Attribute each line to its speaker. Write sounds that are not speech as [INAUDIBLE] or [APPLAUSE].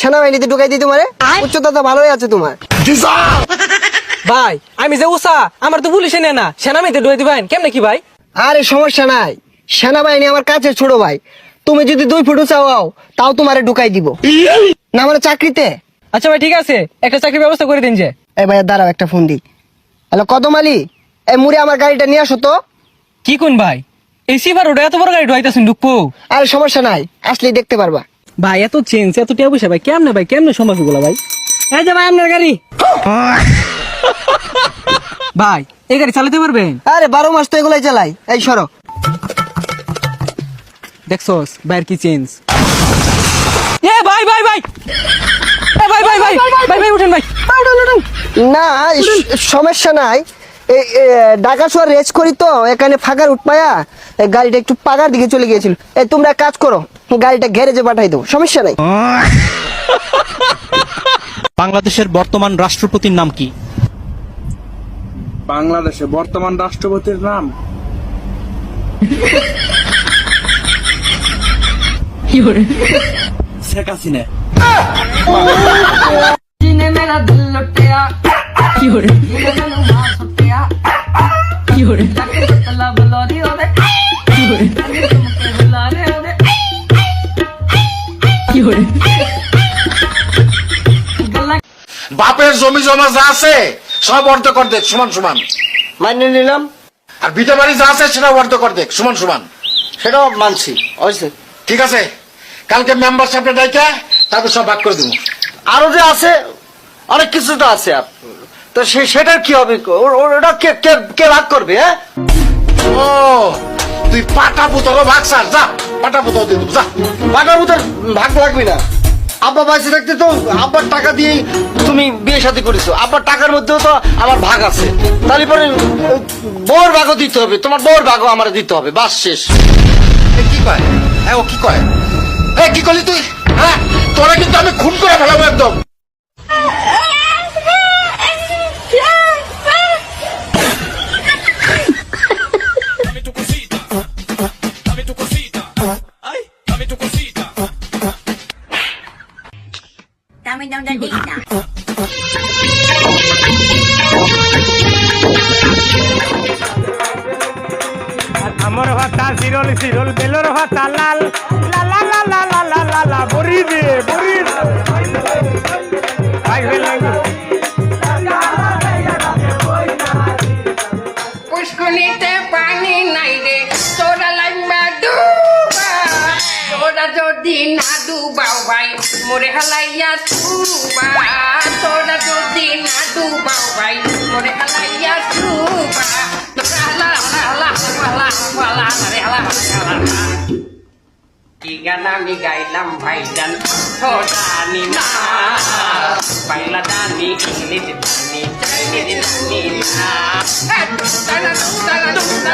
Speaker 1: সেনাবাহিনীতে ঢুকাই দিই তোমারে? উচ্চতা তো ভালোই আছে তোমার।
Speaker 2: ভাই আমি যে উষা আমার তো পুলিশে নেয় না। দিবেন? কেমনে কি ভাই?
Speaker 1: আরে সমস্যা নাই। সেনাবাহিনী আমার কাছে ছোট ভাই। তুমি যদি দুই ফুট চাও তাও তোমারে ঢুকাই দিব। না মানে চাকরিতে?
Speaker 2: আচ্ছা ভাই ঠিক আছে। একটা চাকরির ব্যবস্থা করে দিন যে।
Speaker 1: এই ভাইয়া দাঁড়াও একটা ফোন দিই। হ্যালো কদম আলী এই মুড়ে আমার গাড়িটা নিয়ে আসো তো।
Speaker 2: কি কোন ভাই? এই সিফার ওটা এত বড় গাড়ি ঢুয়াইতেছেন ঢুকবো।
Speaker 1: আরে সমস্যা নাই। আসলেই দেখতে পারবা।
Speaker 2: ভাই এত চেঞ্জ এত টিয়া পয়সা ভাই কেমনে ভাই কেমনে সম্ভব এগুলো ভাই? এই যে ভাই আপনার গাড়ি। [LAUGHS] ভাই এই গাড়ি চালাতে পারবেন?
Speaker 1: আরে বারো মাস তো এগুলাই চালাই। এই সরো।
Speaker 2: দেখছস ভাইয়ের কি চেঞ্জ এ ভাই ভাই ভাই! এ ভাই ভাই ভাই! ভাই ভাই উঠেন ভাই।
Speaker 1: না সমস্যা নাই। এই ঢাকা শহর রেস করি তো এখানে ফাঁকা ফাঁকার উঠপায়া গাড়িটা একটু পাগার দিকে চলে গিয়েছিল। এই তোমরা কাজ করো গাড়িটা গ্যারেজে পাঠাই দেবো সমস্যা নাই।
Speaker 3: বাংলাদেশের বর্তমান রাষ্ট্রপতির নাম কি?
Speaker 4: বাংলাদেশের বর্তমান রাষ্ট্রপতির নাম?
Speaker 3: শেখ হাসিনা।
Speaker 5: কি Chiore. La valori ode.
Speaker 6: বাপের জমি জমা যা আছে সব অর্ধ কর দেখ সমান সমান।
Speaker 1: মানিয়ে নিলাম।
Speaker 6: আর বিটা বাড়ি যা আছে সেটা অর্ধ কর দেখ সমান সমান।
Speaker 1: সেটাও মানছি হয়েছে।
Speaker 6: ঠিক আছে? কালকে মেম্বার সাহেবটা ডাইকা তারপর সব ভাগ করে দিব।
Speaker 7: আরও যে আছে অনেক কিছু তো আছে তো সে- সেটার কি হবে? ও- ও- ওটা কে কে- কে ভাগ করবে হ্যাঁ?
Speaker 6: ও তুই পাটা পুতলো ভাগ সার যা পাটা পুতল দিয়ে দেবো যা।
Speaker 7: ভাগার মতো ভাগ লাগবে না। আব্বা বাঁচে থাকতে তো আব্বার টাকা দিয়ে তুমি বিয়ে শাদী করেছ। আব্বার টাকার মধ্যেও তো আমার ভাগ আছে। তারপরে পরে আহ, বউর ভাগও দিতে হবে। তোমার বউর ভাগও আমার দিতে হবে। বাস শেষ।
Speaker 6: এ কি কয়? হ্যাঁ ও কি কয়? এ কি করলি তুই? হ্যাঁ তোরা কিন্তু আমি খুন করে ফেলাবো একদম।
Speaker 8: আমি দামটা দিই না
Speaker 9: আমার ভাতা সিরল সিরল বেলর ভাতা লাল। লালা লালা লালা লালা বড়ি দিয়ে বড়ি ভাই
Speaker 5: পুষ্কুনিতে পানি নাই রে তোরা লাগবা দূর। toda jodi nadu bau bai more halaiya tuba toda jodi nadu bau bai more halaiya tuba tokala la la la la la re la la Tiga nami gailam bhai dan ho dani ma Paila dani ilit dani chai nidhi dani ma Dung dana dung dana dung dana